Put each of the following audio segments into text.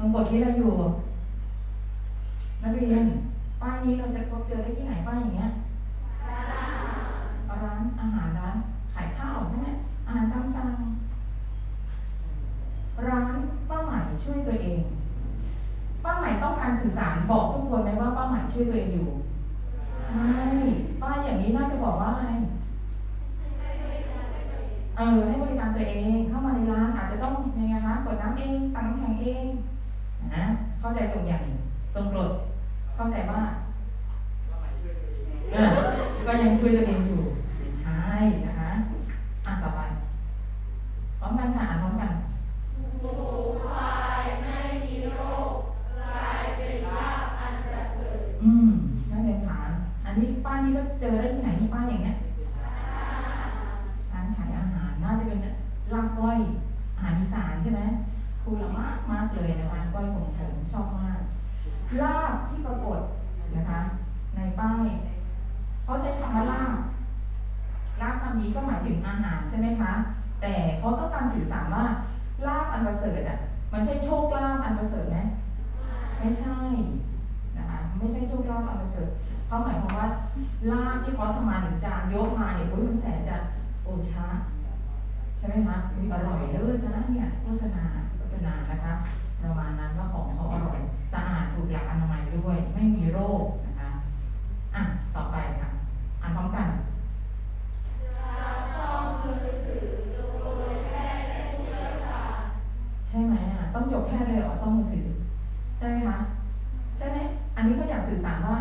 มันกดที่เราอยู่นักเรียนป้ายนี้เราจะพบเจอได้ที่ไหนป้ายอย่างเงี้ยร้านอาหารร้านขายข้าวใช่ไหมอาหารตามสั่งร้านป้าใหม่ช่วยตัวเอง ป้าใหม่ต้องการสื่อสารบอกทุกคนไหมว่าป้าใหม่ช่วยตัวเองอยู่ไม่ป้ายอย่างนี้น่าจะบอกว่าอะไรเออให้บริการตัวเองเข้ามาในร้านอาจจะต้องยังไงคะกดน้ำเองตักน้ำแข็งเอง นะเข้าใจตรงอย่างทรงกรดเข้าใจว่าเออก็ยังช่วยตัวเองอยู่ไม่ใช่นะคะอะต่อไปพร้อมกันค่ะอ่านพร้อมกันอืมนักเรียนถามอันนี้ป้ายนี้ก็เจอได้ที่ไหนนี่ป้ายอย่างเงี้ยร้านขายอาหารน่าจะเป็นลาบก้อยอาหารอีสานใช่ไหมครูละมากมากเลยนะคะก้อยของ ผมชอบมาก ลาบที่ปรากฏนะคะ ในป้ายเขาใช้คำว่าลาบลาบคำนี้ก็หมายถึงอาหารใช่ไหมคะ แต่เขาต้องการสื่อสารว่าลาบอันประเสริฐอะ มันใช่โชคลาบอันประเสริฐไหมไม่ใช่นะคะไม่ใช่โชคลาภอันประเสริฐเขาหมายความว่าลาบที่เขาทำมาหนึ่งจานยกมาเนี่ยโอ้ยมันแสนจะโอชาใช่ไหมคะมีอร่อยเลิศนะเนี่ยโฆษณาโฆษณานะคะ ด้วย ไม่มีโรคนะคะอะต่อไปค่ะ อ่านพร้อมกันใช่ไหมอะต้องจบแค่เลยเหรอซ่อมมือถือใช่ไหมคะใช่ไหมอันนี้เขาอยากสื่อสารว่า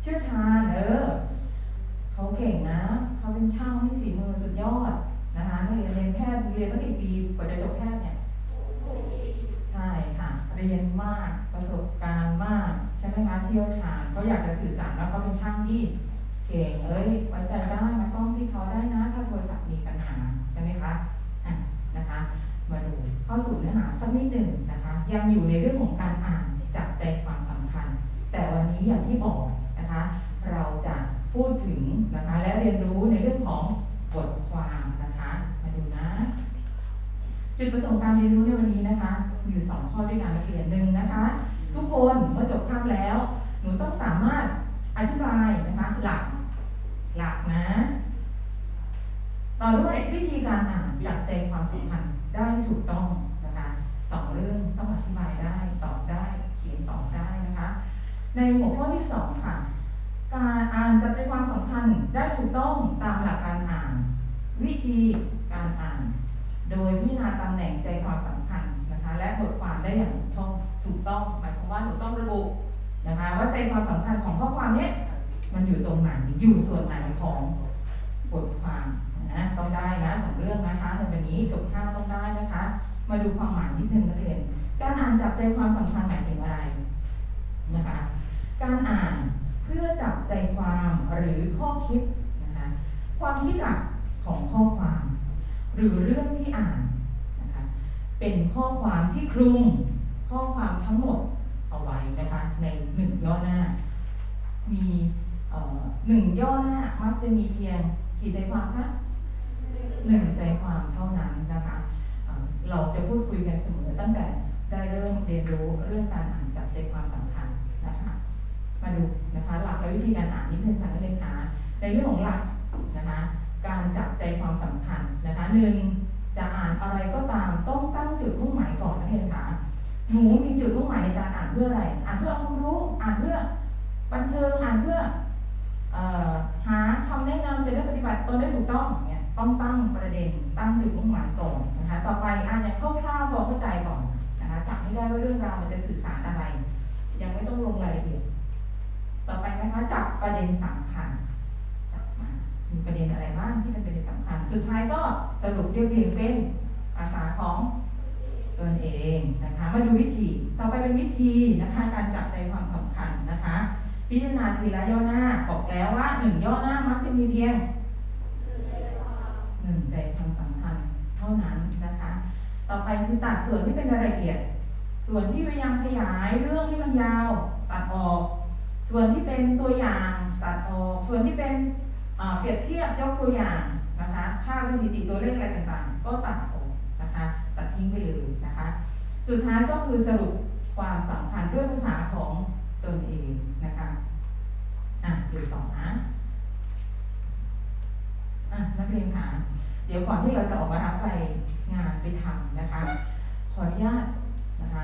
เชี่ยวชาญเออเขาเก่งนะเขาเป็นช่างที่ฝีมือสุดยอดนะคะเรียนเรียนแพทย์เรียนตั้งกี่ปีกว่าจะจบแพทย์เนี่ยใช่ค่ะ เรียนมาก ประสบการณ์มากใช่ไหมคะเชี่ยวชาญเขาอยากจะสื่อสารว่าเขาเป็นช่างที่เก่งเอ้ยไว้ใจได้มาซ่อมที่เขาได้นะ ถ้าโทรศัพท์มีปัญหาใช่ไหมคะอะนะคะ มาดูเข้าสู่เนื้อหาสักนิดหนึ่งนะคะ ยังอยู่ในเรื่องของการอ่านจับใจความสำคัญ แต่วันนี้อย่างที่บอกนะคะ เราจะพูดถึงนะคะและเรียนรู้ในเรื่องของบทความนะคะ มาดูนะ จุดประสงค์การเรียนรู้ในวันนี้นะคะ อยู่สองข้อด้วยกันนักเรียนหนึ่งนะคะ ทุกคนเมื่อจบคาบแล้ว หนูต้องสามารถอธิบายนะคะ หลักหลักนะ ต่อด้วยวิธีการอ่านจับใจความสำคัญได้ถูกต้องนะคะสองเรื่องต้องอธิบายได้ตอบได้เขียนตอบได้นะคะ ในหัวข้อที่สองค่ะการอ่านจับใจความสำคัญได้ถูกต้องตามหลักการอ่าน วิธีการอ่าน โดยพิจารณาตำแหน่งใจความสำคัญ นะคะและบทความได้อย่างถูกต้องถูกต้อง หมายความว่าหนูต้องระบุนะคะว่าใจความสำคัญของข้อความเนี้ยมันอยู่ตรงไหนอยู่ส่วนไหนของบทความนะต้องได้นะสองเรื่องนะคะในวันนี้จบข้าวต้องได้นะคะ มาดูความหมายนิดนึงนักเรียน การอ่านจับใจความสำคัญหมายถึงอะไรนะคะการอ่านเพื่อจับใจความหรือข้อคิดนะคะความคิดหลักของข้อความ หรือเรื่องที่อ่าน เป็นข้อความที่คลุมข้อความทั้งหมดเอาไว้นะคะในหนึ่งย่อหน้า มีหนึ่งย่อหน้ามักจะมีเพียงกี่ใจความคะหนึ่งใจความเท่านั้นนะคะเเราจะพูดคุยกันเสมอตั้งแต่ได้เริ่มเรียนรู้เรื่องการอ่านจับใจความสำคัญนะคะมาดูนะคะหลักและวิธีการอ่านนิดนึงค่ะนักเรียนคะในเรื่องของหลักนะคะการจับใจความสำคัญนะคะหนึ่ง จะอ่านอะไรก็ตามต้องตั้งจุดมุ่งหมายก่อนนักเรียนคะหนูมีจุดมุ่งหมายในการอ่านเพื่ออะไร อ่านเพื่อเอาความรู้ อ่านเพื่อบันเทิง อ่านเพื่อหาคำแนะนำจะได้ปฏิบัติตนได้ถูกต้องเนี่ยต้องตั้งประเด็น ตั้งจุดมุ่งหมายก่อนนะคะ ต่อไปอ่านอย่างคร่าวๆพอเข้าใจก่อนนะคะจับให้ได้ว่าเรื่องราวมันจะสื่อสารอะไร ยังไม่ต้องลงรายละเอียด ต่อไปนะคะจับประเด็นสำคัญ มีประเด็นอะไรบ้างที่เป็นประเด็นสำคัญ สุดท้ายก็สรุปเรียบเรียงเป็นภาษาของตนเองนะคะ มาดูวิธี ต่อไปเป็นวิธีนะคะการจับใจความสำคัญนะคะ พิจารณาทีละย่อหน้าบอกแล้วว่าหนึ่งย่อหน้ามักจะมีเพียงหนึ่งใจความสำคัญเท่านั้นนะคะ ต่อไปคือตัดส่วนที่เป็นรายละเอียด ส่วนที่พยายามขยายเรื่องที่มันยาว ตัดออก ส่วนที่เป็นตัวอย่างตัดออก ส่วนที่เป็น เปรียบเทียบยกตัวอย่างนะคะค่าสถิติตัวเลขอะไรต่างๆ ก็ตัดออกนะคะตัดทิ้งไปเลยนะคะ สุดท้ายก็คือสรุปความสำคัญด้วยภาษาของตนเองนะคะอะดูต่อนะอะนักเรียนคะเดี๋ยวก่อนที่เราจะออกมารับไปงานไปทำนะคะ ขออนุญาตนะคะ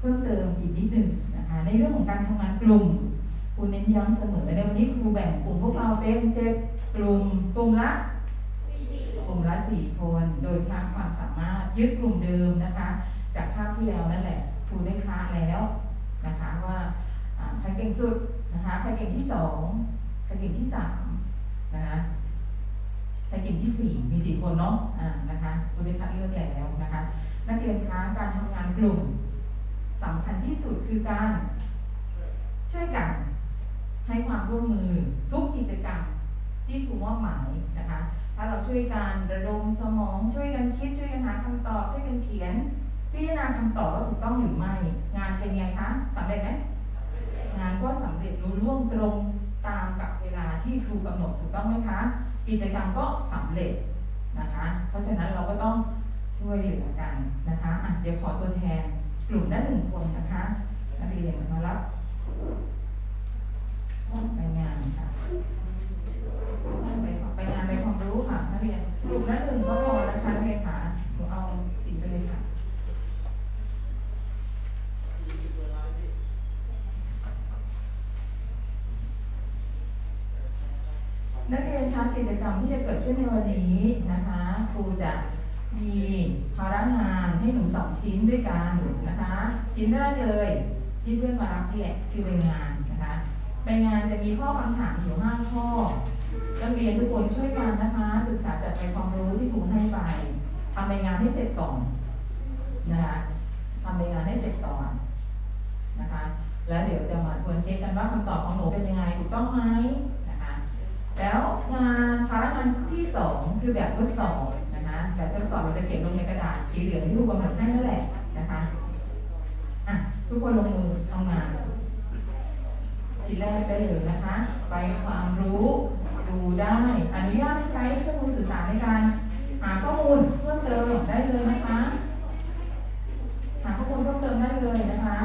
เพิ่มเติมอีกนิดหนึ่งนะคะ ในเรื่องของการทำงานกลุ่ม ครูเน้นย้ำเสมอในวันนี้ครูแบ่งกลุ่มพวกเราเป็นเจ็ดกลุ่มกลุ่มละกลุ่มละสี่คนโดยค้าความสามารถยึดกลุ่มเดิมนะคะ จากภาพที่แล้วนั่นแหละครูได้ค้าแล้วนะคะว่าใครเก่งสุดนะคะใครเก่งที่สองใครเก่งที่สามนะคะใครเก่งที่สี่มีสี่คนเนาะอ่านะคะครูได้คัดเลือกแล้วนะคะ นักเรียนคะการทำงานกลุ่มสำคัญที่สุดคือการช่วยกัน ให้ความร่วมมือทุกกิจกรรมที่ครูมอบหมายนะคะ ถ้าเราช่วยกันระดมสมองช่วยกันคิดช่วยกันหาคำตอบช่วยกันเขียน พิจารณาคำตอบว่าถูกต้องหรือไม่ งานเป็นไงคะสำเร็จไหมงานก็สำเร็จรู้ล่วงตรงตามกับเวลาที่ครูกำหนดถูกต้องไหมคะ กิจกรรมก็สำเร็จนะคะ เพราะฉะนั้นเราก็ต้องช่วยเหลือกันนะคะอะเดี๋ยวขอตัวแทนกลุ่มละหนึ่งคนนะคะนักเรียนมารับไปงานค่ะ ไปไปงานไปความรู้ค่ะนักเรียนกลุ่มละหนึ่งก็พอนะคะนักเรียนค่ะหนูเอาสีไปเลยค่ะ นักเรียนคะกิจกรรมที่จะเกิด ขึ้นในวันนี้นะคะครูจะมีภาระงานให้หนูสองชิ้นด้วยกันนะคะ ชิ้นแรกเลยที่เพื่อนมารับที่แหละคือใบงานนะคะใบงานจะมีข้อคำถามอยู่ห้าข้อนักเรียนทุกคนช่วยกันนะคะ ศึกษาจากไปความรู้ที่ครูให้ไปทำใบงานให้เสร็จก่อนนะคะทำใบงานให้เสร็จก่อนนะคะ แล้วเดี๋ยวจะมาทวนเช็คกันว่าคำตอบของหนูเป็นยังไงถูกต้องไหม แล้วงานภาระงานที่สองคือแบบทดสอบนะคะแบบทดสอบเราจะเขียนลงในกระดาษสีเหลืองที่ครูกำหนดให้นั่นแหละนะคะอะทุกคนลงมือทำงานชิ้นแรกได้เลยนะคะไปความรู้ดูได้อนุญาตให้ใช้เครื่องมือสื่อสารในการหาข้อมูลเพิ่มเติมได้เลยนะคะ หาข้อมูลเพิ่มเติมได้เลยนะคะ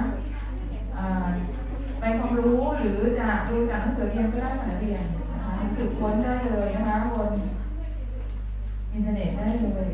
ไปความรู้หรือจะดูจากหนังสือเรียนก็ได้ค่ะนักเรียน สืบค้นได้เลยนะคะบนอินเทอร์เน็ตได้เลย